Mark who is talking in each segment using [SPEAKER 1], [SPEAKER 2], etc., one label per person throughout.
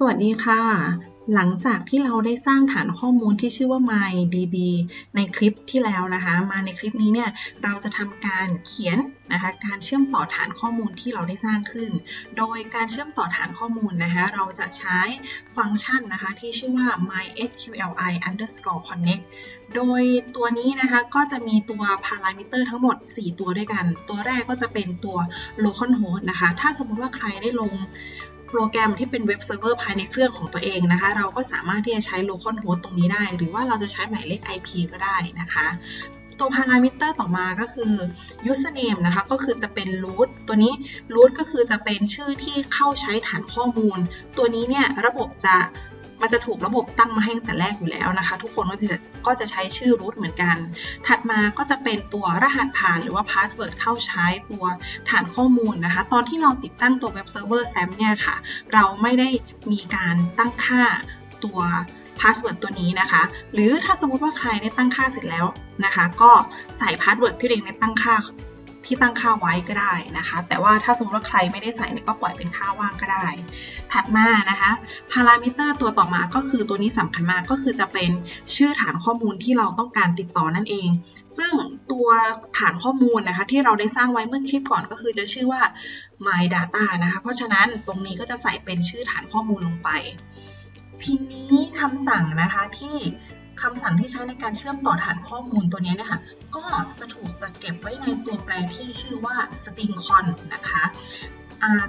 [SPEAKER 1] สวัสดีค่ะ หลังจากที่เราได้สร้างฐานข้อมูลที่ชื่อว่า MyDB ในคลิปที่แล้วนะคะ มาในคลิปนี้เนี่ยเราจะทำการเขียนนะคะการเชื่อมต่อฐานข้อมูลที่เราได้สร้างขึ้น โดยการเชื่อมต่อฐานข้อมูลนะคะเราจะใช้ฟังก์ชันนะคะที่ชื่อว่า mysqli underscore connect โดยตัวนี้นะคะก็จะมีตัว parameter ทั้งหมด 4 ตัวด้วยกัน ตัวแรกก็จะเป็นตัว localhost นะคะถ้าสมมติว่าใครได้ลง โปรแกรมที่เป็นเว็บเซิร์ฟเวอร์ภายในเครื่องของตัวเองนะคะ เราก็สามารถที่จะใช้ localhost ตรงนี้ได้ หรือว่าเราจะใช้หมายเลข IP ก็ได้นะคะตัวพารามิเตอร์ต่อมาก็คือ username นะคะ ก็คือจะเป็น root ตัวนี้ root ก็คือจะเป็นชื่อที่เข้าใช้ฐานข้อมูล ตัวนี้เนี่ยระบบจะมันจะถูกระบบตั้งมาให้ตั้งแต่แรกอยู่แล้วนะคะ ทุกคนก็จะ ก็จะใช้ชื่อ root เหมือนกัน ถัดมาก็จะเป็นตัวรหัสผ่านหรือว่า password เข้าใช้ตัวฐานข้อมูลนะคะ ตอนที่เราติดตั้งตัวเว็บเซิร์ฟเวอร์แซมเนี่ยค่ะ เราไม่ได้มีการตั้งค่าตัว password ตัวนี้นะคะ หรือถ้าสมมติว่าใครได้ตั้งค่าเสร็จแล้วนะคะ ก็ใส่ password ที่เองได้ตั้งค่า ที่ตั้งค่าไว้ก็ได้นะคะ แต่ว่าถ้าสมมติว่าใครไม่ได้ใส่เนี่ยก็ปล่อยเป็นค่าว่างก็ได้ ถัดมานะคะพารามิเตอร์ตัวต่อมาก็คือตัวนี้สำคัญมากก็คือจะเป็นชื่อฐานข้อมูลที่เราต้องการติดต่อนั่นเอง ซึ่งตัวฐานข้อมูลนะคะที่เราได้สร้างไว้เมื่อคลิปก่อนก็คือจะชื่อว่า my data นะคะ เพราะฉะนั้นตรงนี้ก็จะใส่เป็นชื่อฐานข้อมูลลงไป ทีนี้คำสั่งนะคะที่ คำสั่งที่ใช้ในการเชื่อมต่อฐานข้อมูลตัวนี้นะคะก็จะถูกจัดเก็บไว้ในตัวแปรที่ชื่อว่า stingcon นะคะ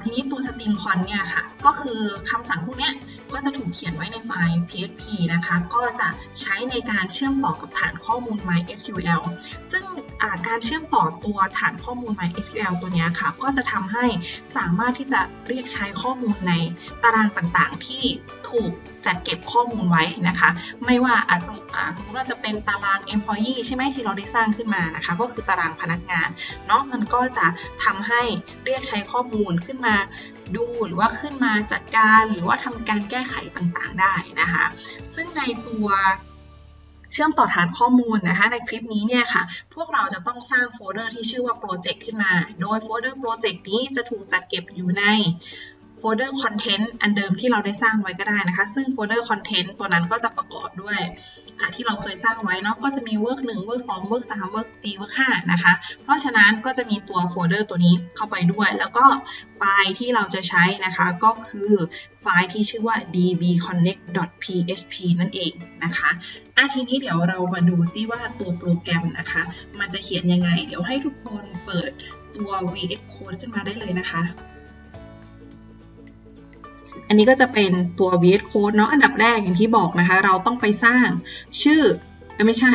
[SPEAKER 1] ทีนี้ตัว stingcon เนี่ยค่ะ ก็คือคำสั่งพวกนี้ก็จะถูกเขียนไว้ในไฟล์ php นะคะ ก็จะใช้ในการเชื่อมต่อกับฐานข้อมูล mysql ซึ่งการเชื่อมต่อตัวฐานข้อมูล mysql ตัวนี้ค่ะ ก็จะทำให้สามารถที่จะเรียกใช้ข้อมูลในตารางต่างๆ ที่ถูก จัดเก็บข้อมูลไว้นะคะ ไม่ว่าอาจจะสมมติว่าจะเป็นตาราง employee ใช่ไหมที่เราได้สร้างขึ้นมานะคะ ก็คือตารางพนักงานเนาะมันก็จะทำให้เรียกใช้ข้อมูลขึ้นมาดูหรือว่าขึ้นมาจัดการหรือว่าทำการแก้ไขต่างๆได้นะคะ ซึ่งในตัวเชื่อมต่อฐานข้อมูลนะคะ ในคลิปนี้เนี่ยค่ะ พวกเราจะต้องสร้างโฟลเดอร์ที่ชื่อว่าโปรเจกต์ขึ้นมา โดยโฟลเดอร์โปรเจกต์นี้จะถูกจัดเก็บอยู่ใน โฟลเดอร์คอนเทนต์อันเดิมที่เราได้สร้างไว้ก็ได้นะคะ ซึ่งโฟลเดอร์คอนเทนต์ตัวนั้นก็จะประกอบด้วยที่เราเคยสร้างไว้เนาะก็จะมี work 1 work 2 work 3 work 4 work 5นะคะ เพราะฉะนั้นก็จะมีตัวโฟลเดอร์ตัวนี้เข้าไปด้วย แล้วก็ไฟล์ที่เราจะใช้นะคะ ก็คือไฟล์ที่ชื่อว่า dbconnect.php นั่นเองนะคะอาทีนี้เดี๋ยวเรามาดูซิว่าตัวโปรแกรมนะคะ มันจะเขียนยังไง เดี๋ยวให้ทุกคนเปิดตัว VS Code ขึ้นมาได้เลยนะคะ อันนี้ก็จะเป็นตัว VS Code เนาะอันดับแรกอย่างที่บอกนะคะ เราต้องไปสร้างชื่อไม่ใช่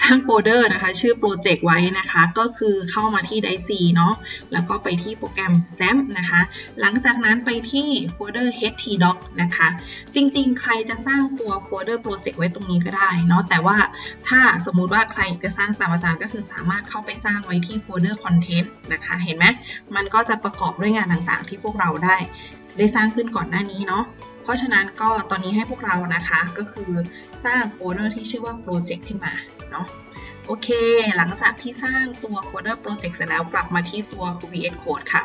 [SPEAKER 1] สร้างโฟลเดอร์นะคะ ชื่อโปรเจกต์ไว้นะคะ ก็คือเข้ามาที่ Dice เนาะแล้วก็ไปที่โปรแกรม s a m นะคะ หลังจากนั้นไปที่โฟลเดอร์ htdoc นะคะ จริงๆ ใครจะสร้างตัวโฟลเดอร์โปรเจกต์ไว้ตรงนี้ก็ได้เนาะแต่ว่าถ้าสมมุติว่าใครจะสร้างตามอาจารย์ก็คือสามารถเข้าไปสร้างไว้ที่โฟลเดอร์คอนเทนต์นะคะ เห็นไหมมันก็จะประกอบด้วยงานต่างๆ ที่พวกเราได้ ได้สร้างขึ้นก่อนหน้านี้เนาะเพราะฉะนั้นก็ตอนนี้ให้พวกเรานะคะก็คือสร้างโฟลเดอร์ที่ชื่อว่า project ขึ้นมาเนาะโอเค หลังจากที่สร้างตัวโฟลเดอร์ project เสร็จแล้วกลับมาที่ตัว VS Code ค่ะ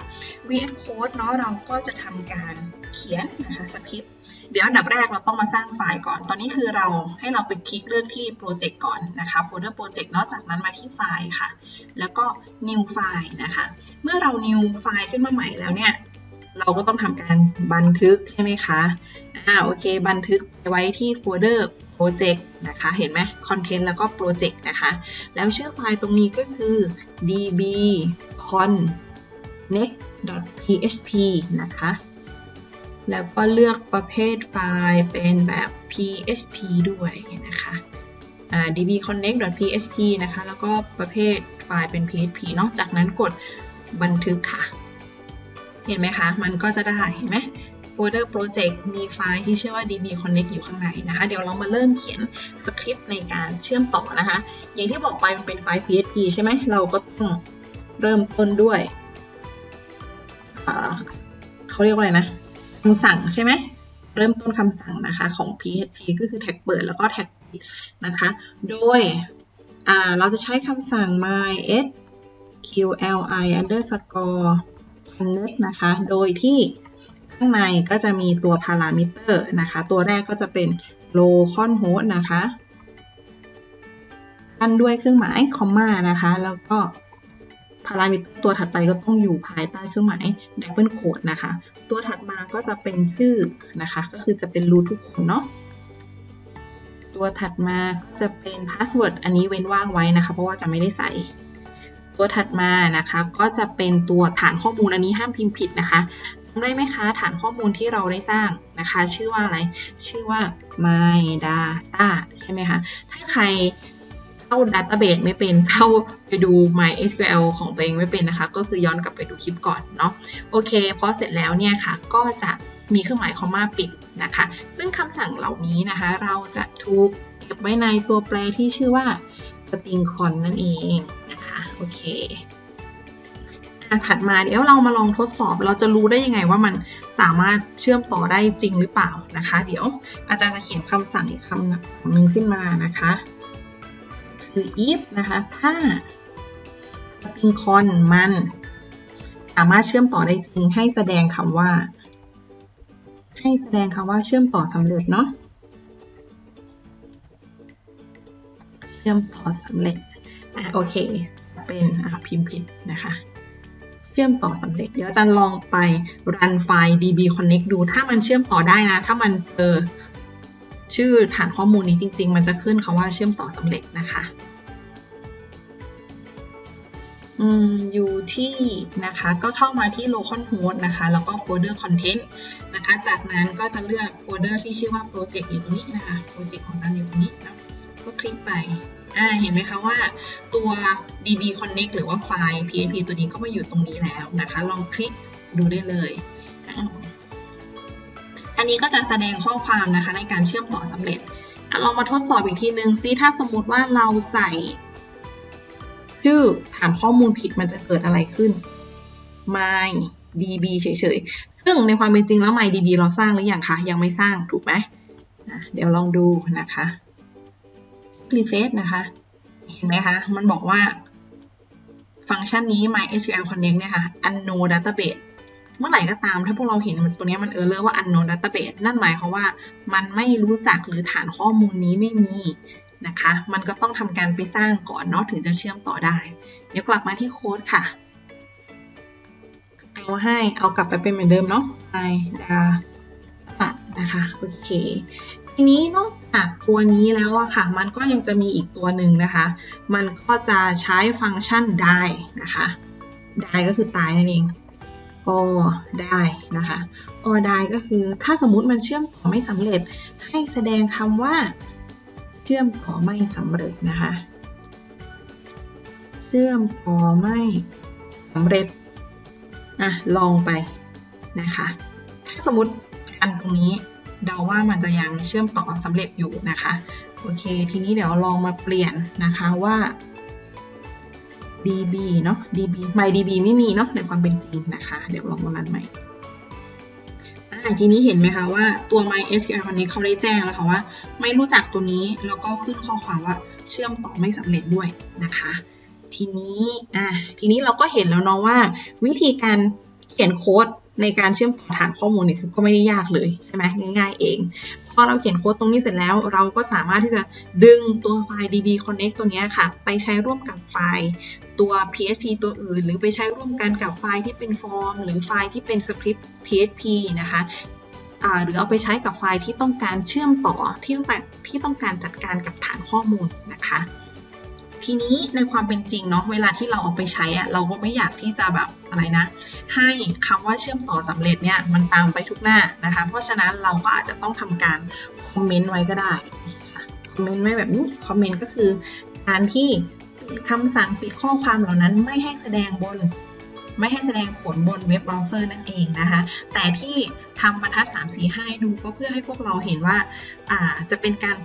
[SPEAKER 1] VS Code เนาะเราก็จะทำการเขียนนะคะสคริปต์เดี๋ยวอันดับแรกเราต้องมาสร้างไฟล์ก่อน ตอนนี้คือเราให้เราไปคลิกเรื่องที่โปรเจกต์ก่อนนะคะโฟลเดอร์โปรเจกต์นอกจากนั้นมาที่ไฟล์ค่ะ แล้วก็ new ไฟล์นะคะ เมื่อเรา new ไฟล์ขึ้นมาใหม่แล้วเนี่ย เราก็ต้องทำการบันทึกใช่ไหมคะ อ่า โอเค บันทึกไว้ที่โฟลเดอร์โปรเจกต์นะคะ เห็นไหมคอนเทนต์แล้วก็โปรเจกต์นะคะ แล้วชื่อไฟล์ตรงนี้ก็คือ db connect.php นะคะ แล้วก็เลือกประเภทไฟล์เป็นแบบ php ด้วยนะคะ db connect.php นะคะ แล้วก็ประเภทไฟล์เป็น php นอกจากนั้นกดบันทึกค่ะ เห็นไหมคะ มันก็จะได้เห็นไหมโฟลเดอร์โปรเจกต์มีไฟล์ที่ชื่อว่า db connect อยู่ข้างในนะคะ เดี๋ยวเรามาเริ่มเขียนสคริปต์ในการเชื่อมต่อนะคะ อย่างที่บอกไปมันเป็นไฟล์ php ใช่ไหม เราก็ต้องเริ่มต้นด้วย เขาเรียกว่าอะไรนะคำสั่งใช่ไหม เริ่มต้นคำสั่งนะคะของ php ก็คือแท็กเปิดแล้วก็แท็กปิดนะคะ โดยเราจะใช้คำสั่ง mysqli underscore connect นะคะ โดยที่ข้างในก็จะมีตัวพารามิเตอร์นะคะ ตัวแรกก็จะเป็น localhost นะคะอันด้วยเครื่องหมายคอมมานะคะ แล้วก็พารามิเตอร์ตัวถัดไปก็ต้องอยู่ภายใต้เครื่องหมาย double quote นะคะ ตัวถัดมาก็จะเป็นชื่อนะคะ ก็คือจะเป็น root ทุกคนเนาะ ตัวถัดมาก็จะเป็น password อันนี้เว้นว่างไว้นะคะ เพราะว่าจะไม่ได้ใส่ ตัวถัดมานะคะก็จะเป็นตัวฐานข้อมูลอันนี้ห้ามพิมพ์ผิดนะคะจำได้ไหมคะ ฐานข้อมูลที่เราได้สร้างนะคะ ชื่อว่าอะไร ชื่อว่า my data ใช่ไหมคะถ้าใครเข้า Database ไม่เป็นเข้าไปดู MySQL ของตัวเองไม่เป็นนะคะ ก็คือย้อนกลับไปดูคลิปก่อนเนาะโอเคพอเสร็จแล้วเนี่ยค่ะ ก็จะมีเครื่องหมายคอมมาปิดนะคะ ซึ่งคำสั่งเหล่านี้นะคะ เราจะถูกเก็บไว้ในตัวแปรที่ชื่อว่า string con นั่นเอง นะคะโอเคถัดมาเดี๋ยวเรามาลองทดสอบเราจะรู้ได้ยังไงว่ามันสามารถเชื่อมต่อได้จริงหรือเปล่านะคะ เดี๋ยวอาจารย์จะเขียนคำสั่งอีกคำหนึ่งขึ้นมานะคะคือ if นะคะถ้า string con มันสามารถเชื่อมต่อได้จริงให้แสดงคำว่า ให้แสดงคำว่าเชื่อมต่อสำเร็จเนาะเชื่อมต่อสำเร็จ อะโอเค เป็นอะพิมพ์ผิดนะคะ เชื่อมต่อสำเร็จ เดี๋ยวอาจารย์ลองไปรันไฟล์ db connect ดู ถ้ามันเชื่อมต่อได้นะ ถ้ามันเจอชื่อฐานข้อมูลนี้จริง ๆ มันจะขึ้นคาว่าเชื่อมต่อสำเร็จนะคะอืมอยู่ที่นะคะก็เข้ามาที่ localhost นะคะ แล้วก็โฟลเดอร์ content นะคะ จากนั้นก็จะเลือกโฟลเดอร์ที่ชื่อว่า project อยู่ตรงนี้นะคะ project ของจารย์อยู่ตรงนี้นะก็คลิกไป อ่าเห็นไหมคะว่าตัว db connect หรือว่าไฟล์ php ตัวนี้ก็มาอยู่ตรงนี้แล้วนะคะ ลองคลิกดูได้เลยอันนี้ก็จะแสดงข้อความนะคะในการเชื่อมต่อสำเร็จเรามาทดสอบอีกทีนึงซิถ้าสมมติว่าเราใส่ชื่อถามข้อมูลผิดมันจะเกิดอะไรขึ้น my db เฉยๆ ซึ่งในความเป็นจริงแล้ว my db เราสร้างหรืออยังคะ ยังไม่สร้างถูกไหม เดี๋ยวลองดูนะคะ refresh นะคะ เห็นไหมคะ มันบอกว่า ฟังก์ชันนี้ mysql connect เนี่ยค่ะ unknown database เมื่อไหร่ก็ตาม ถ้าพวกเราเห็นตัวนี้มันเออร์เลอร์ว่า unknown database นั่นหมายความว่ามันไม่รู้จักหรือฐานข้อมูลนี้ไม่มีนะคะ มันก็ต้องทำการไปสร้างก่อนเนาะถึงจะเชื่อมต่อได้ เดี๋ยวกลับมาที่โค้ดค่ะ เอาให้เอากลับไปเป็นเหมือนเดิมเนาะไ i ดาตัด นะคะโอเคทีนี้นอกจากตัวนี้แล้วอะค่ะ มันก็ยังจะมีอีกตัวหนึ่งนะคะ มันก็จะใช้ฟังก์ชัน die นะคะ die ก็คือตายนั่นเอง or ได้นะคะ or ได้ก็คือถ้าสมมุติมันเชื่อมต่อไม่สำเร็จ ให้แสดงคำว่าเชื่อมต่อไม่สำเร็จนะคะเชื่อมต่อไม่สำเร็จอะลองไปนะคะ ถ้าสมมติ อันตรงนี้เดาว่ามันจะยังเชื่อมต่อสำเร็จอยู่นะคะโอเค ทีนี้เดี๋ยวลองมาเปลี่ยนนะคะว่า db เนาะ db mydb ไม่มีเนาะในความเป็นจริงนะคะ เดี๋ยวลองมารันใหม่ทีนี้เห็นไหมคะว่าตัว MySQL คนนี้เขาได้แจ้งแล้วค่ะว่า ไม่รู้จักตัวนี้แล้วก็ขึ้นข้อความว่าเชื่อมต่อไม่สำเร็จด้วยนะคะ ทีนี้อะทีนี้เราก็เห็นแล้วเนาะว่า วิธีการเขียนโค้ด ในการเชื่อมต่อฐานข้อมูลเนี่ยคือก็ไม่ได้ยากเลยใช่ไหมง่าย ๆ เองพอเราเขียนโค้ดตรงนี้เสร็จแล้ว เราก็สามารถที่จะดึงตัวไฟล์ db connect ตัวนี้ค่ะ ไปใช้ร่วมกับไฟล์ตัว php ตัวอื่น หรือไปใช้ร่วมกันกับไฟล์ที่เป็นฟอร์ม หรือไฟล์ที่เป็นสคริปต์ php นะคะหรือเอาไปใช้กับไฟล์ที่ต้องการเชื่อมต่อที่ต้องการที่ต้องการจัดการกับฐานข้อมูลนะคะ ทีนี้ในความเป็นจริงเนาะเวลาที่เราเอาไปใช้อะเราก็ไม่อยากที่จะแบบอะไรนะ ให้คำว่าเชื่อมต่อสำเร็จเนี่ยมันตามไปทุกหน้านะคะ เพราะฉะนั้นเราก็อาจจะต้องทำการคอมเมนต์ไว้ก็ได้คอมเมนต์ไว้แบบนี้คอมเมนต์ก็คือการที่คำสั่งปิดข้อความเหล่านั้นไม่ให้แสดงบน ไม่ให้แสดงผลบนเว็บเบราว์เซอร์นั่นเองนะคะ แต่ที่ทำบรรทัด3 4 5ดูก็เพื่อให้พวกเราเห็นว่าอ่าจะเป็นการ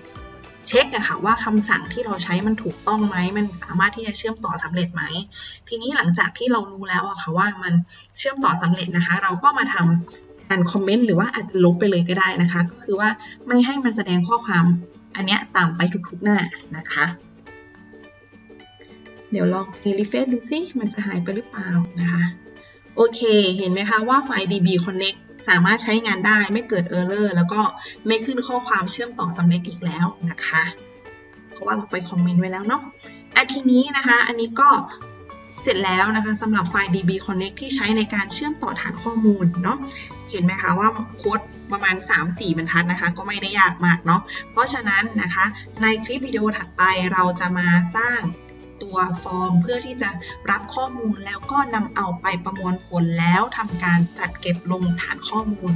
[SPEAKER 1] เช็คอะค่ะว่าคำสั่งที่เราใช้มันถูกต้องไหม มันสามารถที่จะเชื่อมต่อสำเร็จไหม ทีนี้หลังจากที่เรารู้แล้วอะค่ะว่ามันเชื่อมต่อสำเร็จนะคะ เราก็มาทำการคอมเมนต์หรือว่าอาจจะลบไปเลยก็ได้นะคะ ก็คือว่าไม่ให้มันแสดงข้อความอันเนี้ยตามไปทุกๆหน้านะคะ เดี๋ยวลองรีเฟซดูสิมันจะหายไปหรือเปล่านะคะ โอเค เห็นไหมคะว่าไฟล์ db connect สามารถใช้งานได้ไม่เกิดเออร์เลอร์แล้วก็ไม่ขึ้นข้อความเชื่อมต่อสำเร็จอีกแล้วนะคะเพราะว่าเราไปคอมเมนต์ไว้แล้วเนาะอันทีนี้นะคะอันนี้ก็เสร็จแล้วนะคะสำหรับไฟล์ DB Connect ที่ใช้ในการเชื่อมต่อฐานข้อมูลเนาะเห็นไหมคะว่าโค้ดประมาณ 3-4 บรรทัดนะคะ ก็ไม่ได้ยากมากเนาะเพราะฉะนั้นนะคะในคลิปวิดีโอถัดไปเราจะมาสร้าง ตัวฟอร์ม เพื่อที่จะรับข้อมูลแล้วก็นำเอาไปประมวลผลแล้วทำการจัดเก็บลงฐานข้อมูล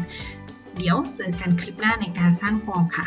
[SPEAKER 1] เดี๋ยวเจอกันคลิปหน้าในการสร้างฟอร์มค่ะ